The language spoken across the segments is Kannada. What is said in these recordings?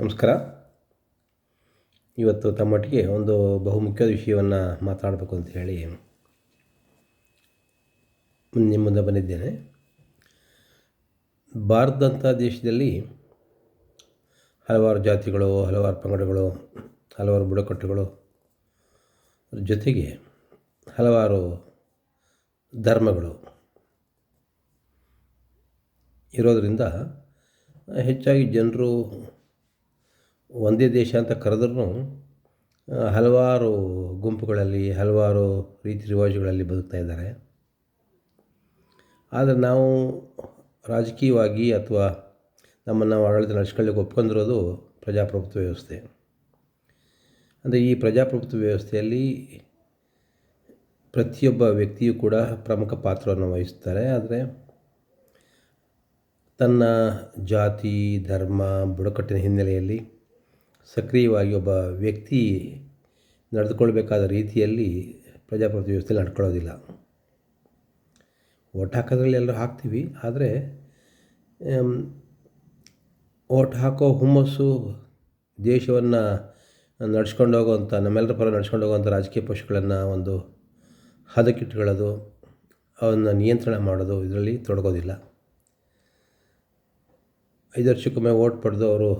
ನಮಸ್ಕಾರ. ಇವತ್ತು ತಮ್ಮೊಟ್ಟಿಗೆ ಒಂದು ಬಹುಮುಖ್ಯ ವಿಷಯವನ್ನು ಮಾತಾಡಬೇಕು ಅಂತ ಹೇಳಿ ನಿಮ್ಮ ಮುಂದೆ ಬಂದಿದ್ದೇನೆ. ಭಾರತದಂಥ ದೇಶದಲ್ಲಿ ಹಲವಾರು ಜಾತಿಗಳು, ಹಲವಾರು ಪಂಗಡಗಳು, ಹಲವಾರು ಬುಡಕಟ್ಟುಗಳು, ಜೊತೆಗೆ ಹಲವಾರು ಧರ್ಮಗಳು ಇರೋದರಿಂದ ಹೆಚ್ಚಾಗಿ ಜನರು ಒಂದೇ ದೇಶ ಅಂತ ಕರೆದ್ರೂ ಹಲವಾರು ಗುಂಪುಗಳಲ್ಲಿ, ಹಲವಾರು ರೀತಿ ರಿವಾಜುಗಳಲ್ಲಿ ಬದುಕ್ತಾ ಇದ್ದಾರೆ. ಆದರೆ ನಾವು ರಾಜಕೀಯವಾಗಿ ಅಥವಾ ನಮ್ಮನ್ನು ಆಡಳಿತ ನಡೆಸ್ಕೊಳ್ಳಿಕ್ಕೆ ಒಪ್ಕೊಂಡಿರೋದು ಪ್ರಜಾಪ್ರಭುತ್ವ ವ್ಯವಸ್ಥೆ. ಅಂದರೆ ಈ ಪ್ರಜಾಪ್ರಭುತ್ವ ವ್ಯವಸ್ಥೆಯಲ್ಲಿ ಪ್ರತಿಯೊಬ್ಬ ವ್ಯಕ್ತಿಯೂ ಕೂಡ ಪ್ರಮುಖ ಪಾತ್ರವನ್ನು ವಹಿಸ್ತಾರೆ. ಆದರೆ ತನ್ನ ಜಾತಿ, ಧರ್ಮ, ಬುಡಕಟ್ಟಿನ ಹಿನ್ನೆಲೆಯಲ್ಲಿ ಸಕ್ರಿಯವಾಗಿ ಒಬ್ಬ ವ್ಯಕ್ತಿ ನಡೆದುಕೊಳ್ಬೇಕಾದ ರೀತಿಯಲ್ಲಿ ಪ್ರಜಾಪ್ರಭುತ್ವ ವ್ಯವಸ್ಥೆಯಲ್ಲಿ ನಡ್ಕೊಳ್ಳೋದಿಲ್ಲ ಓಟ್ ಹಾಕೋದ್ರಲ್ಲಿ ಎಲ್ಲರೂ ಹಾಕ್ತೀವಿ, ಆದರೆ ಓಟ್ ಹಾಕೋ ಹುಮ್ಮಸ್ಸು ದೇಶವನ್ನು ನಡ್ಸ್ಕೊಂಡು ಹೋಗುವಂಥ ನಮ್ಮೆಲ್ಲರ ಪರ ನಡ್ಸ್ಕೊಂಡು ಹೋಗುವಂಥ ರಾಜಕೀಯ ಪಕ್ಷಗಳನ್ನು ಒಂದು ಹದಕ್ಕಿಟ್ಕೊಳ್ಳೋದು, ಅವನ್ನು ನಿಯಂತ್ರಣ ಮಾಡೋದು ಇದರಲ್ಲಿ ತೊಡಗೋದಿಲ್ಲ. ಐದು ವರ್ಷಕ್ಕೊಮ್ಮೆ ಓಟ್ ಪಡೆದು ಅವರು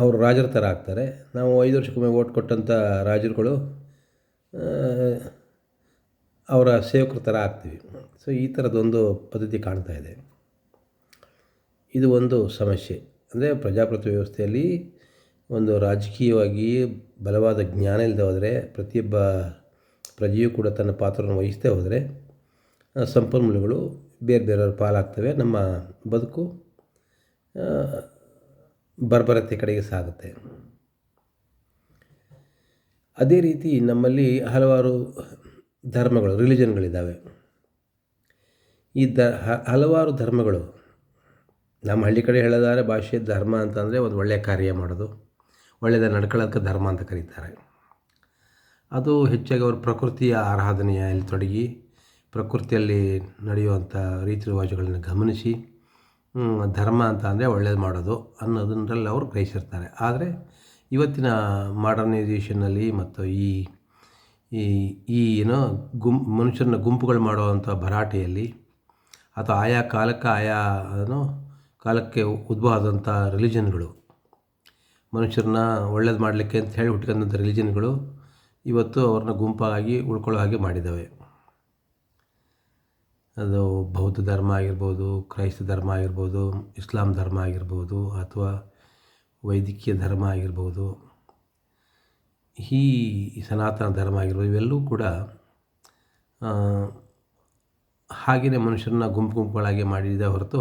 ಅವರು ರಾಜರ ಥರ ಆಗ್ತಾರೆ. ನಾವು ಐದು ವರ್ಷಕ್ಕೊಮ್ಮೆ ಓಟ್ ಕೊಟ್ಟಂಥ ರಾಜರುಗಳು ಅವರ ಸೇವಕರ ಥರ ಆಗ್ತೀವಿ. ಸೊ, ಈ ಥರದ್ದೊಂದು ಪದ್ಧತಿ ಕಾಣ್ತಾ ಇದೆ. ಇದು ಒಂದು ಸಮಸ್ಯೆ. ಅಂದರೆ ಪ್ರಜಾಪ್ರಭುತ್ವ ವ್ಯವಸ್ಥೆಯಲ್ಲಿ ಒಂದು ರಾಜಕೀಯವಾಗಿ ಬಲವಾದ ಜ್ಞಾನ ಇಲ್ಲದೆ ಹೋದರೆ, ಪ್ರತಿಯೊಬ್ಬ ಪ್ರಜೆಯೂ ಕೂಡ ತನ್ನ ಪಾತ್ರವನ್ನು ವಹಿಸ್ತೇ ಹೋದರೆ ಸಂಪನ್ಮೂಲಗಳು ಬೇರೆ ಬೇರೆಯವ್ರ ಪಾಲಾಗ್ತವೆ. ನಮ್ಮ ಬದುಕು ಬರ್ಬರತೆ ಕಡೆಗೆ ಸಾಗುತ್ತೆ. ಅದೇ ರೀತಿ ನಮ್ಮಲ್ಲಿ ಹಲವಾರು ಧರ್ಮಗಳು, ರಿಲಿಜನ್ಗಳಿದ್ದಾವೆ. ಈ ದ ಹಲವಾರು ಧರ್ಮಗಳು, ನಮ್ಮ ಹಳ್ಳಿ ಕಡೆ ಹೇಳೋದಾದ್ರೆ ಭಾಷೆ ಧರ್ಮ ಅಂತಂದರೆ ಒಂದು ಒಳ್ಳೆಯ ಕಾರ್ಯ ಮಾಡೋದು ಒಳ್ಳೆಯದ ನಡ್ಕೊಳ್ಳೋದಕ್ಕೆ ಧರ್ಮ ಅಂತ ಕರೀತಾರೆ. ಅದು ಹೆಚ್ಚಾಗಿ ಅವರು ಪ್ರಕೃತಿಯ ಆರಾಧನೆಯಲ್ಲಿ ತೊಡಗಿ, ಪ್ರಕೃತಿಯಲ್ಲಿ ನಡೆಯುವಂಥ ರೀತಿ ರಿವಾಜುಗಳನ್ನು ಗಮನಿಸಿ ಧರ್ಮ ಅಂತ ಅಂದರೆ ಒಳ್ಳೇದು ಮಾಡೋದು ಅನ್ನೋದನ್ನಲ್ಲಿ ಅವರು ಗ್ರಹಿಸಿರ್ತಾರೆ. ಆದರೆ ಇವತ್ತಿನ ಮಾಡರ್ನೈಸೇಷನ್ನಲ್ಲಿ ಮತ್ತು ಈ ಈ ಈ ಏನೋ ಗುಂ, ಮನುಷ್ಯರನ್ನ ಗುಂಪುಗಳು ಮಾಡುವಂಥ ಭರಾಟೆಯಲ್ಲಿ ಅಥವಾ ಆಯಾ ಕಾಲಕ್ಕೆ ಆಯಾ ಏನೋ ಕಾಲಕ್ಕೆ ಉದ್ಭವ ಆದಂಥ ರಿಲಿಜನ್ಗಳು, ಮನುಷ್ಯರನ್ನ ಒಳ್ಳೇದು ಮಾಡಲಿಕ್ಕೆ ಅಂತ ಹೇಳಿ ಹುಟ್ಕೊಂಡಂಥ ರಿಲಿಜನ್ಗಳು ಇವತ್ತು ಅವ್ರನ್ನ ಗುಂಪಾಗಿ ಉಳ್ಕೊಳ್ಳೋ ಹಾಗೆ ಮಾಡಿದ್ದಾವೆ. ಅದು ಬೌದ್ಧ ಧರ್ಮ ಆಗಿರ್ಬೋದು, ಕ್ರೈಸ್ತ ಧರ್ಮ ಆಗಿರ್ಬೋದು, ಇಸ್ಲಾಂ ಧರ್ಮ ಆಗಿರ್ಬೋದು ಅಥವಾ ವೈದ್ಯಕೀಯ ಧರ್ಮ ಆಗಿರ್ಬೋದು ಈ ಸನಾತನ ಧರ್ಮ ಆಗಿರ್ಬೋದು, ಇವೆಲ್ಲವೂ ಕೂಡ ಹಾಗೆಯೇ ಮನುಷ್ಯರನ್ನ ಗುಂಪು ಗುಂಪುಗಳಾಗಿ ಮಾಡಿದ ಹೊರತು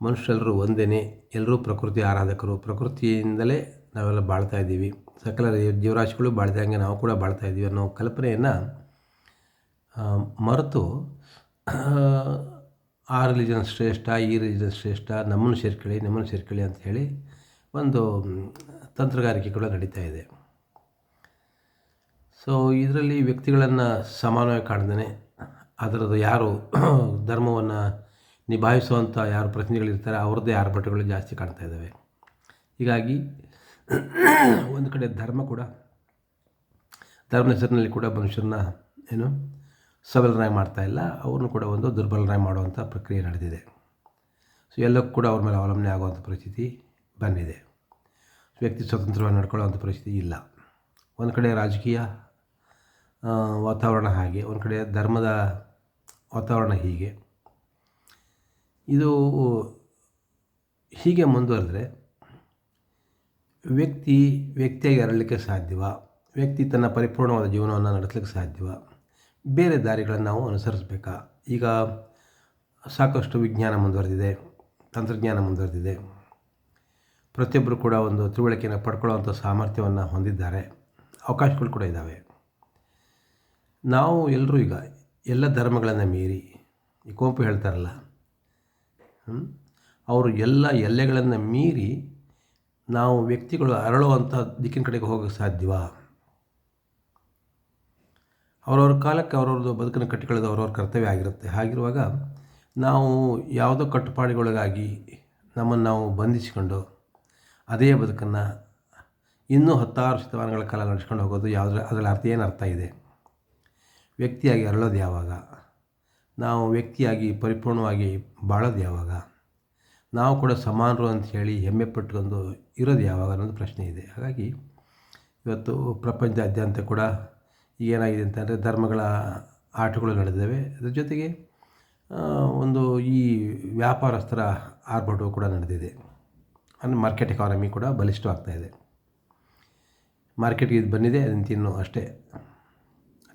ಮನುಷ್ಯರೆಲ್ಲರೂ ಒಂದೇ ಎಲ್ಲರೂ ಪ್ರಕೃತಿ ಆರಾಧಕರು. ಪ್ರಕೃತಿಯಿಂದಲೇ ನಾವೆಲ್ಲ ಬಾಳ್ತಾ ಇದ್ದೀವಿ. ಸಕಲ ಜೀವರಾಶಿಗಳು ಬಾಳ್ದಂಗೆ ನಾವು ಕೂಡ ಬಾಳ್ತಾ ಇದ್ದೀವಿ ಅನ್ನೋ ಕಲ್ಪನೆಯನ್ನು ಮರೆತು ಆ ರಿಲಿಜನ್ ಶ್ರೇಷ್ಠ, ಈ ರಿಲಿಜನ್ ಶ್ರೇಷ್ಠ, ನಮ್ಮನ್ನು ಸೇರ್ಕೊಳ್ಳಿ ನಮ್ಮನ್ನು ಸೇರ್ಕೊಳ್ಳಿ ಅಂತ ಹೇಳಿ ಒಂದು ತಂತ್ರಗಾರಿಕೆ ಕೂಡ ನಡೀತಾ ಇದೆ. ಸೊ ಇದರಲ್ಲಿ ವ್ಯಕ್ತಿಗಳನ್ನು ಸಮಾನವಾಗಿ ಕಾಣ್ದೇ ಅದರದ್ದು ಯಾರು ಧರ್ಮವನ್ನು ನಿಭಾಯಿಸುವಂಥ ಯಾರು ಪ್ರತಿನಿಧಿಗಳಿರ್ತಾರೆ, ಅವ್ರದ್ದೇ ಆರ್ಭಟಗಳು ಜಾಸ್ತಿ ಕಾಣ್ತಾ ಇದ್ದಾವೆ ಹೀಗಾಗಿ ಒಂದು ಕಡೆ ಧರ್ಮ ಕೂಡ, ಧರ್ಮದ ಹೆಸರಿನಲ್ಲಿ ಕೂಡ ಮನುಷ್ಯರನ್ನ ಏನು ಸಬಲರಾಗಿ ಮಾಡ್ತಾಯಿಲ್ಲ ಅವ್ರನ್ನೂ ಕೂಡ ಒಂದು ದುರ್ಬಲರಾಗಿ ಮಾಡುವಂಥ ಪ್ರಕ್ರಿಯೆ ನಡೆದಿದೆ. ಸೊ ಎಲ್ಲಕ್ಕೂ ಕೂಡ ಅವ್ರ ಮೇಲೆ ಅವಲಂಬನೆ ಆಗುವಂಥ ಪರಿಸ್ಥಿತಿ ಬಂದಿದೆ. ವ್ಯಕ್ತಿ ಸ್ವತಂತ್ರವಾಗಿ ನಡ್ಕೊಳ್ಳೋವಂಥ ಪರಿಸ್ಥಿತಿ ಇಲ್ಲ. ಒಂದು ಕಡೆ ರಾಜಕೀಯ ವಾತಾವರಣ ಹಾಗೆ, ಒಂದು ಕಡೆ ಧರ್ಮದ ವಾತಾವರಣ ಹೀಗೆ. ಇದು ಹೀಗೆ ಮುಂದುವರೆದ್ರೆ ವ್ಯಕ್ತಿ ವ್ಯಕ್ತಿಯಾಗಿ ಅರಳಲಿಕ್ಕೆ ಸಾಧ್ಯವ? ವ್ಯಕ್ತಿ ತನ್ನ ಪರಿಪೂರ್ಣವಾದ ಜೀವನವನ್ನು ನಡೆಸಲಿಕ್ಕೆ ಸಾಧ್ಯವ? ಬೇರೆ ದಾರಿಗಳನ್ನು ನಾವು ಅನುಸರಿಸಬೇಕಾ? ಈಗ ಸಾಕಷ್ಟು ವಿಜ್ಞಾನ ಮುಂದುವರೆದಿದೆ, ತಂತ್ರಜ್ಞಾನ ಮುಂದುವರೆದಿದೆ. ಪ್ರತಿಯೊಬ್ಬರು ಕೂಡ ಒಂದು ತಿಳುವಳಿಕೆಯನ್ನು ಪಡ್ಕೊಳ್ಳೋವಂಥ ಸಾಮರ್ಥ್ಯವನ್ನು ಹೊಂದಿದ್ದಾರೆ. ಅವಕಾಶಗಳು ಕೂಡ ಇದ್ದಾವೆ ನಾವು ಎಲ್ಲರೂ ಈಗ ಎಲ್ಲ ಧರ್ಮಗಳನ್ನು ಮೀರಿ, ಈ ಕೋಂಪು ಹೇಳ್ತಾರಲ್ಲ ಅವರು ಎಲ್ಲ ಎಲ್ಲೆಗಳನ್ನು ಮೀರಿ ನಾವು ವ್ಯಕ್ತಿಗಳು ಅರಳುವಂಥ ದಿಕ್ಕಿನ ಕಡೆಗೆ ಹೋಗೋಕ್ಕೆ ಸಾಧ್ಯವಾ? ಅವ್ರವ್ರ ಕಾಲಕ್ಕೆ ಅವ್ರವ್ರದ್ದು ಬದುಕನ್ನು ಕಟ್ಟಿಕೊಳ್ಳೋದು ಅವ್ರವ್ರ ಕರ್ತವ್ಯ ಆಗಿರುತ್ತೆ. ಹಾಗಿರುವಾಗ ನಾವು ಯಾವುದೋ ಕಟ್ಟುಪಾಡುಗಳಿಗಾಗಿ ನಮ್ಮನ್ನು ನಾವು ಬಂಧಿಸಿಕೊಂಡು ಅದೇ ಬದುಕನ್ನು ಇನ್ನೂ ಹತ್ತಾರು ಶತಮಾನಗಳ ಕಾಲ ನಡೆಸ್ಕೊಂಡು ಹೋಗೋದು ಯಾವುದ್ರ, ಅದರಲ್ಲಿ ಅರ್ಥ ಏನು ಅರ್ಥ ಇದೆ? ವ್ಯಕ್ತಿಯಾಗಿ ಅರಳೋದು ಯಾವಾಗ? ನಾವು ವ್ಯಕ್ತಿಯಾಗಿ ಪರಿಪೂರ್ಣವಾಗಿ ಬಾಳೋದು ಯಾವಾಗ? ನಾವು ಕೂಡ ಸಮಾನರು ಅಂತ ಹೇಳಿ ಹೆಮ್ಮೆ ಪಟ್ಕೊಂಡು ಇರೋದು ಯಾವಾಗ ಅನ್ನೋದು ಪ್ರಶ್ನೆ ಇದೆ. ಹಾಗಾಗಿ ಇವತ್ತು ಪ್ರಪಂಚಾದ್ಯಂತ ಕೂಡ ಏನಾಗಿದೆ ಅಂತಂದರೆ ಧರ್ಮಗಳ ಆಟಗಳು ನಡೆದಿವೆ ಅದ್ರ ಜೊತೆಗೆ ಒಂದು ಈ ವ್ಯಾಪಾರಸ್ಥರ ಆರ್ಭಟವು ಕೂಡ ನಡೆದಿದೆ. ಅಂದರೆ ಮಾರ್ಕೆಟ್ ಎಕಾನಮಿ ಕೂಡ ಬಲಿಷ್ಠವಾಗ್ತಾ ಇದೆ. ಮಾರ್ಕೆಟ್ಗೆ ಇದು ಬಂದಿದೆ ಅದನ್ನು ತಿನ್ನು ಅಷ್ಟೇ.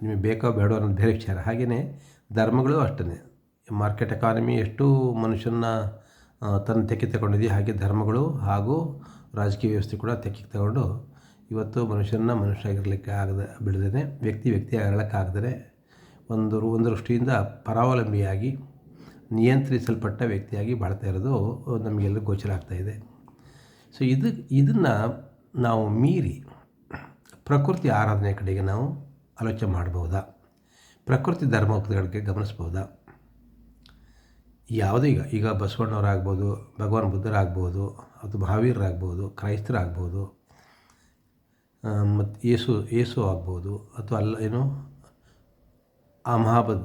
ನಿಮಗೆ ಬೇಕೋ ಬೇಡೋ ಅನ್ನೋದು ಬೇರೆ ವಿಚಾರ. ಹಾಗೆಯೇ ಧರ್ಮಗಳು ಅಷ್ಟೇ ಮಾರ್ಕೆಟ್ ಎಕಾನಮಿ ಎಷ್ಟು ಮನುಷ್ಯನ ತನ್ನ ತೆಕ್ಕಿ ತಗೊಂಡಿದೆಯೋ ಹಾಗೆ ಧರ್ಮಗಳು ಹಾಗೂ ರಾಜಕೀಯ ವ್ಯವಸ್ಥೆ ಕೂಡ ತೆಕ್ಕಿ ತಗೊಂಡು ಇವತ್ತು ಮನುಷ್ಯನ ಮನುಷ್ಯ ಆಗಿರಲಿಕ್ಕೆ ಆಗದೆ ಬಿಡದೇ ವ್ಯಕ್ತಿ ವ್ಯಕ್ತಿ ಆಗಲಿಕ್ಕಾಗದೇ ಒಂದು ಒಂದು ದೃಷ್ಟಿಯಿಂದ ಪರಾವಲಂಬಿಯಾಗಿ ನಿಯಂತ್ರಿಸಲ್ಪಟ್ಟ ವ್ಯಕ್ತಿಯಾಗಿ ಬಾಳ್ತಾ ಇರೋದು ನಮಗೆಲ್ಲ ಗೋಚರ ಆಗ್ತಾಯಿದೆ ಸೊ ಇದು, ಇದನ್ನು ನಾವು ಮೀರಿ ಪ್ರಕೃತಿ ಆರಾಧನೆ ಕಡೆಗೆ ನಾವು ಆಲೋಚನೆ ಮಾಡ್ಬೋದಾ? ಪ್ರಕೃತಿ ಧರ್ಮೋಕ್ತಿಗಳಿಗೆ ಗಮನಿಸ್ಬೋದಾ? ಯಾವುದೇ ಈಗ ಈಗ ಬಸವಣ್ಣವರಾಗ್ಬೋದು, ಭಗವಾನ್ ಬುದ್ಧರಾಗ್ಬೋದು ಅಥವಾ ಮಹಾವೀರರಾಗ್ಬೋದು, ಕ್ರೈಸ್ತರಾಗ್ಬೋದು ಮತ್ತು ಏಸು ಏಸು ಆಗ್ಬೋದು ಅಥವಾ ಅಲ್ಲ, ಏನು? ಆ ಮಹಾಬದ್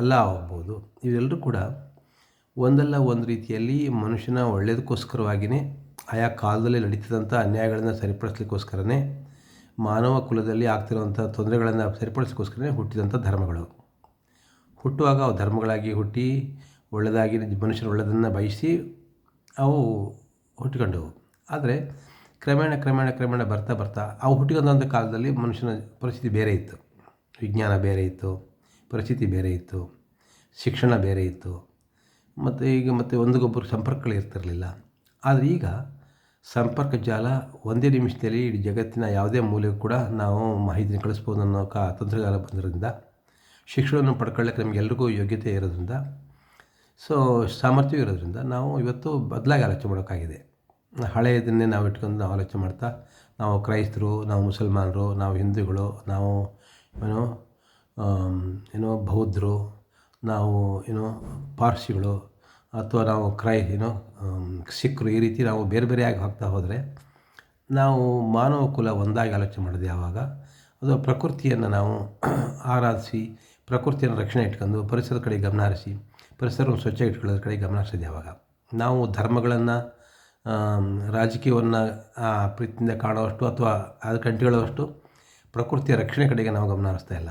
ಅಲ್ಲ ಆಗ್ಬೋದು. ಇವೆಲ್ಲರೂ ಕೂಡ ಒಂದಲ್ಲ ಒಂದು ರೀತಿಯಲ್ಲಿ ಮನುಷ್ಯನ ಒಳ್ಳೆಯದಕ್ಕೋಸ್ಕರವಾಗಿಯೇ ಆಯಾ ಕಾಲದಲ್ಲಿ ನಡೀತಿದ್ದಂಥ ಅನ್ಯಾಯಗಳನ್ನು ಸರಿಪಡಿಸ್ಲಿಕ್ಕೋಸ್ಕರನೇ, ಮಾನವ ಕುಲದಲ್ಲಿ ಆಗ್ತಿರುವಂಥ ತೊಂದರೆಗಳನ್ನು ಸರಿಪಡಿಸ್ಲಿಕ್ಕೋಸ್ಕರನೇ ಹುಟ್ಟಿದಂಥ ಧರ್ಮಗಳು. ಹುಟ್ಟುವಾಗ ಅವು ಧರ್ಮಗಳಾಗಿ ಹುಟ್ಟಿ ಒಳ್ಳೆಯದಾಗಿ ಮನುಷ್ಯರು ಒಳ್ಳೆಯದನ್ನು ಬಯಸಿ ಅವು ಹುಟ್ಟಿಕೊಂಡವು. ಆದರೆ ಕ್ರಮೇಣ ಕ್ರಮೇಣ ಕ್ರಮೇಣ ಬರ್ತಾ ಬರ್ತಾ ಅವು ಹುಟ್ಟಿಕೊಂಡಂಥ ಕಾಲದಲ್ಲಿ ಮನುಷ್ಯನ ಪರಿಸ್ಥಿತಿ ಬೇರೆ ಇತ್ತು. ವಿಜ್ಞಾನ ಬೇರೆ ಇತ್ತು, ಪರಿಸ್ಥಿತಿ ಬೇರೆ ಇತ್ತು, ಶಿಕ್ಷಣ ಬೇರೆ ಇತ್ತು. ಮತ್ತು ಈಗ ಮತ್ತು ಒಂದಿಗೊಬ್ಬರು ಸಂಪರ್ಕಗಳು ಇರ್ತಿರಲಿಲ್ಲ. ಆದರೆ ಈಗ ಸಂಪರ್ಕ ಜಾಲ ಒಂದೇ ನಿಮಿಷದಲ್ಲಿ ಇಡೀ ಜಗತ್ತಿನ ಯಾವುದೇ ಮೂಲೆಗೂ ಕೂಡ ನಾವು ಮಾಹಿತಿನ ಕಳಿಸ್ಬೋದು ಅನ್ನೋ ಕಾ ತಂತ್ರಜ್ಞಾನ ಬಂದಿರೋದ್ರಿಂದ ಶಿಕ್ಷಣವನ್ನು ಪಡ್ಕೊಳ್ಳೋಕ್ಕೆ ನಮಗೆಲ್ರಿಗೂ ಯೋಗ್ಯತೆ ಇರೋದ್ರಿಂದ, ಸೊ ಸಾಮರ್ಥ್ಯ ಇರೋದ್ರಿಂದ ನಾವು ಇವತ್ತು ಬದಲಾಗಿ ಆಲೋಚನೆ ಮಾಡೋಕ್ಕಾಗಿದೆ. ಹಳೆಯದನ್ನೇ ನಾವು ಇಟ್ಕೊಂಡು ನಾವು ಆಲೋಚನೆ ಮಾಡ್ತಾ, ನಾವು ಕ್ರೈಸ್ತರು, ನಾವು ಮುಸಲ್ಮಾನರು, ನಾವು ಹಿಂದೂಗಳು, ನಾವು, ಏನು ಏನೋ, ಬೌದ್ಧರು, ನಾವು, ಏನೋ, ಪಾರ್ಸಿಗಳು, ಅಥವಾ ನಾವು ಕ್ರೈ, ಏನೋ ಸಿಖ್ರು, ಈ ರೀತಿ ನಾವು ಬೇರೆ ಬೇರೆಯಾಗಿ ಹೋಗ್ತಾ ಹೋದರೆ, ನಾವು ಮಾನವ ಕುಲ ಒಂದಾಗಿ ಆಲೋಚನೆ ಮಾಡಿದೆ ಯಾವಾಗ? ಅದು ಪ್ರಕೃತಿಯನ್ನು ನಾವು ಆರಾಧಿಸಿ, ಪ್ರಕೃತಿಯನ್ನು ರಕ್ಷಣೆ ಇಟ್ಕೊಂಡು, ಪರಿಸರದ ಕಡೆ ಗಮನ ಹರಿಸಿ, ಪರಿಸರವನ್ನು ಸ್ವಚ್ಛ ಇಟ್ಕೊಳ್ಳೋದ್ರ ಕಡೆ ಗಮನ ಹರಿಸಿದೆ ಯಾವಾಗ? ನಾವು ಧರ್ಮಗಳನ್ನು ರಾಜಕೀಯವನ್ನು ಪ್ರೀತಿಯಿಂದ ಕಾಣುವಷ್ಟು ಅಥವಾ ಅದು ಕಂಡುಕೊಳ್ಳುವಷ್ಟು ಪ್ರಕೃತಿಯ ರಕ್ಷಣೆ ಕಡೆಗೆ ನಾವು ಗಮನ ಹರಿಸ್ತಾ ಇಲ್ಲ.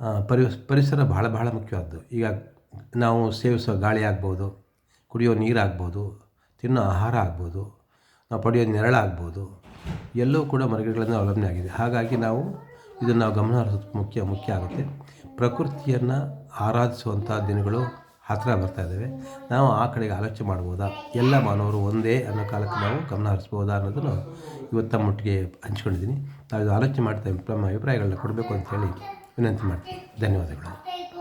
ಆ, ಪರಿ ಪರಿಸರ ಬಹಳ ಬಹಳ ಮುಖ್ಯವಾದ್ದು. ಈಗ ನಾವು ಸೇವಿಸೋ ಗಾಳಿ ಆಗ್ಬೋದು ಕುಡಿಯೋ ನೀರಾಗ್ಬೋದು ತಿನ್ನೋ ಆಹಾರ ಆಗ್ಬೋದು ನಾವು ಪಡೆಯೋ ನೆರಳಾಗ್ಬೋದು ಎಲ್ಲವೂ ಕೂಡ ಮರಗಿಡಗಳನ್ನು ಅವಲಂಬನೆ ಆಗಿದೆ. ಹಾಗಾಗಿ ನಾವು ಇದನ್ನು ನಾವು ಗಮನ ಹರಿಸೋದು ಮುಖ್ಯ ಮುಖ್ಯ ಆಗುತ್ತೆ. ಪ್ರಕೃತಿಯನ್ನು ಆರಾಧಿಸುವಂಥ ದಿನಗಳು ಹತ್ತಿರ ಬರ್ತಾ ಇದ್ದೇವೆ. ನಾವು ಆ ಕಡೆಗೆ ಆಲೋಚನೆ ಮಾಡ್ಬೋದಾ? ಎಲ್ಲ ಮಾನವರು ಒಂದೇ ಅನ್ನೋ ಕಾಲಕ್ಕೆ ನಾವು ಗಮನ ಹರಿಸ್ಬೋದಾ ಅನ್ನೋದನ್ನು ಇವತ್ತ ಮಟ್ಟಿಗೆ ಹಂಚ್ಕೊಂಡಿದ್ದೀನಿ. ನಾವು ಇದು ಆಲೋಚನೆ ಮಾಡ್ತಾ ನಮ್ಮ ಅಭಿಪ್ರಾಯಗಳನ್ನ ಕೊಡಬೇಕು ಅಂತೇಳಿ ವಿನಂತಿ ಮಾಡ್ತೀನಿ. ಧನ್ಯವಾದಗಳು.